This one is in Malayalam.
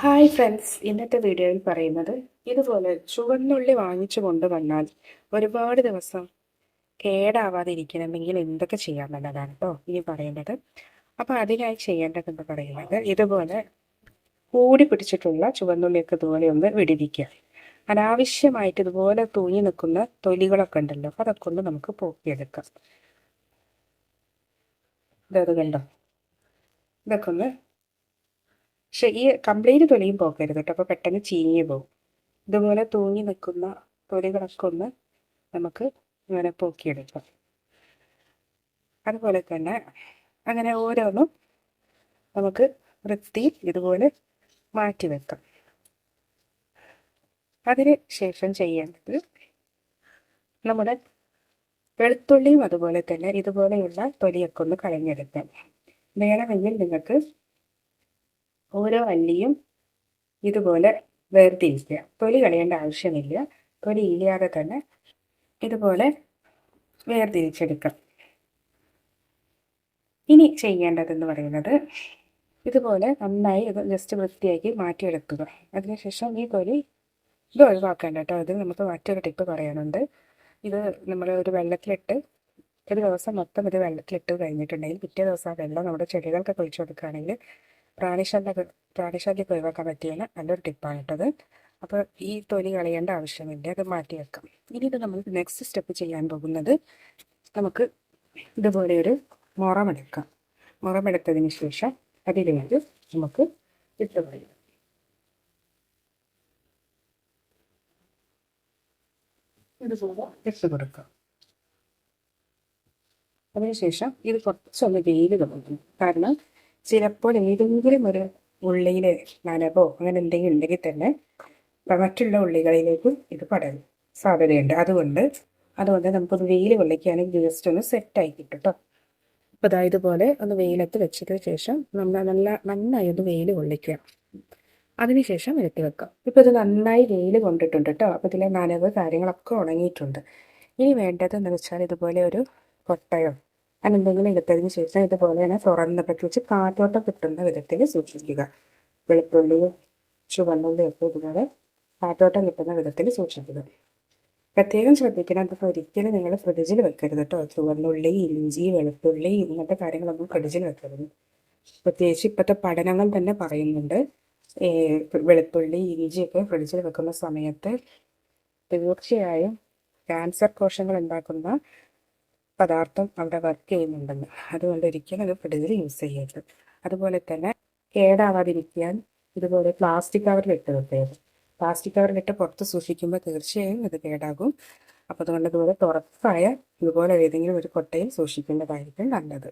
ഹായ് ഫ്രണ്ട്സ് ഇന്നത്തെ വീഡിയോയിൽ പറയുന്നത് ഇതുപോലെ ചുവന്നുള്ളി വാങ്ങിച്ചു കൊണ്ടുവന്നാൽ ഒരുപാട് ദിവസം കേടാവാതിരിക്കണമെങ്കിൽ എന്തൊക്കെ ചെയ്യാമെന്നതാണ് കേട്ടോ ഇനി പറയുന്നത് അപ്പോൾ അതിനായി ചെയ്യേണ്ടതെന്ന് പറയുന്നത് ഇതുപോലെ കൂടി പിടിച്ചിട്ടുള്ള ചുവന്നുള്ളിയൊക്കെ ഇതുപോലെ ഒന്ന് വിടിവിക്കുക. അനാവശ്യമായിട്ട് ഇതുപോലെ തൂങ്ങി നിൽക്കുന്ന തൊലികളൊക്കെ ഉണ്ടല്ലോ അതൊക്കെ ഒന്ന് നമുക്ക് പോക്കിയെടുക്കാം. ഇതത് കണ്ടോ? ഇതൊക്കെ ഒന്ന് പക്ഷെ ഈ കംപ്ലീറ്റ് തൊലിയും പോക്കരുത് കേട്ടോ. അപ്പോൾ പെട്ടെന്ന് ചീഞ്ഞു പോകും ഇതുപോലെ തൂങ്ങി നിൽക്കുന്ന തൊലികളൊക്കെ ഒന്ന് നമുക്ക് ഇങ്ങനെ പോക്കിയെടുക്കാം. അതുപോലെ തന്നെ അങ്ങനെ ഓരോന്നും നമുക്ക് വൃത്തി ഇതുപോലെ മാറ്റി വെക്കാം. അതിന് ശേഷം ചെയ്യേണ്ടത് നമ്മുടെ വെളുത്തുള്ളിയും അതുപോലെ തന്നെ ഇതുപോലെയുള്ള തൊലിയൊക്കെ ഒന്ന് കളഞ്ഞെടുക്കാം. വേണമെങ്കിൽ നിങ്ങൾക്ക് ഓരോ അല്ലിയും ഇതുപോലെ വേർതിരിക്കുക. തൊലി കളയേണ്ട ആവശ്യമില്ല. തൊലി ഇല്ലാതെ തന്നെ ഇതുപോലെ വേർതിരിച്ചെടുക്കാം. ഇനി ചെയ്യേണ്ടതെന്ന് പറയുന്നത് ഇതുപോലെ നന്നായി ഇത് ജസ്റ്റ് വൃത്തിയാക്കി മാറ്റിയെടുക്കുക. അതിനുശേഷം ഈ തൊലി ഇത് ഒഴിവാക്കേണ്ട കേട്ടോ. അതിൽ നമുക്ക് മറ്റൊരു ടിപ്പ് പറയാനുണ്ട്. ഇത് നമ്മൾ ഒരു വെള്ളത്തിലിട്ട് ഒരു ദിവസം മൊത്തം ഇത് വെള്ളത്തിലിട്ട് കഴിഞ്ഞിട്ടുണ്ടെങ്കിൽ പിറ്റേ ദിവസം ആ വെള്ളം നമ്മുടെ ചെടികൾക്കൊക്കെ ഒഴിച്ചു കൊടുക്കുകയാണെങ്കിൽ പ്രാണിശല്യ പ്രാണിശല്യമൊക്കെ ഒഴിവാക്കാൻ പറ്റിയാണ് നല്ലൊരു ടിപ്പാണ് കേട്ടത് അപ്പോൾ ഈ തൊലി കളയേണ്ട ആവശ്യമില്ല അത് മാറ്റി വെക്കാം. ഇനി ഇത് നമ്മൾ നെക്സ്റ്റ് സ്റ്റെപ്പ് ചെയ്യാൻ പോകുന്നത് നമുക്ക് ഇതുപോലെ ഒരു മുറമെടുക്കാം മുറമെടുത്തതിന് ശേഷം അതിലേക്ക് നമുക്ക് ഇട്ട് പറയാം ഇതുപോലെ ഇട്ട് കൊടുക്കാം. അതിനുശേഷം ഇത് കുറച്ചൊന്ന് വെയിൽ തുടങ്ങും. കാരണം ചിലപ്പോൾ ഏതെങ്കിലും ഒരു ഉള്ളിയിൽ നനവോ അങ്ങനെ എന്തെങ്കിലും ഉണ്ടെങ്കിൽ തന്നെ മറ്റുള്ള ഉള്ളികളിലേക്കും ഇത് പടരും. സാധ്യതയുണ്ട്. അതുകൊണ്ട് അതുകൊണ്ട് നമുക്കൊന്ന് വെയിൽ കൊള്ളിക്കുകയാണെങ്കിൽ ജസ്റ്റ് ഒന്ന് സെറ്റായി കിട്ടും കേട്ടോ അപ്പോൾ അതായത് പോലെ ഒന്ന് വെയിലത്ത് വെച്ചതിന് ശേഷം നമ്മൾ നല്ല നന്നായി ഒന്ന് വെയിൽ കൊള്ളിക്കുക. അതിനുശേഷം എടുത്തി വെക്കാം ഇപ്പോൾ ഇത് നന്നായി വെയിൽ കൊണ്ടിട്ടുണ്ട് കേട്ടോ. അപ്പോൾ ഇതിലെ നനവ് കാര്യങ്ങളൊക്കെ ഉണങ്ങിയിട്ടുണ്ട്. ഇനി വേണ്ടത് എന്ന് വെച്ചാൽ ഇതുപോലെ ഒരു കൊട്ടയോ അതെന്തെങ്കിലും എടുത്തതിന് ശേഷം ഇതുപോലെ തന്നെ തുറന്നപ്പറ്റി വെച്ച് കാറ്റോട്ടം കിട്ടുന്ന വിധത്തിൽ സൂക്ഷിക്കുക. വെളുത്തുള്ളിയും ചുവന്നുള്ളിയും ഒക്കെ ഇതുപോലെ കാറ്റോട്ടം കിട്ടുന്ന വിധത്തിൽ സൂക്ഷിക്കുക. പ്രത്യേകം ശ്രദ്ധിക്കണം അതിപ്പോൾ ഒരിക്കലും നിങ്ങൾ ഫ്രിഡ്ജിൽ വെക്കരുത് കേട്ടോ. ചുവന്നുള്ളി ഇഞ്ചി വെളുത്തുള്ളി ഇങ്ങനത്തെ കാര്യങ്ങളൊന്നും ഫ്രിഡ്ജിൽ വെക്കരുത്. പ്രത്യേകിച്ച് ഇപ്പോഴത്തെ പഠനങ്ങൾ തന്നെ പറയുന്നുണ്ട്. വെളുത്തുള്ളി ഇഞ്ചിയൊക്കെ ഫ്രിഡ്ജിൽ വെക്കുന്ന സമയത്ത് തീർച്ചയായും ക്യാൻസർ കോശങ്ങൾ ഉണ്ടാക്കുന്ന പദാർത്ഥം അവിടെ വർക്ക് ചെയ്യുന്നുണ്ടെന്ന്. അതുകൊണ്ട് ഒരിക്കലും അത് ഫ്രിഡ്ജിൽ യൂസ് ചെയ്യരുത്. അതുപോലെ തന്നെ കേടാവാതിരിക്കാൻ ഇതുപോലെ പ്ലാസ്റ്റിക് കവറിലിട്ട് വെക്കരുത്. പ്ലാസ്റ്റിക് കവറിലിട്ട് പുറത്ത് സൂക്ഷിക്കുമ്പോൾ തീർച്ചയായും ഇത് കേടാകും. അപ്പോൾ അതുകൊണ്ട് ഇതുപോലെ തുറപ്പായ ഇതുപോലെ ഏതെങ്കിലും ഒരു കൊട്ടയിൽ സൂക്ഷിക്കേണ്ടതായിരിക്കും നല്ലത്.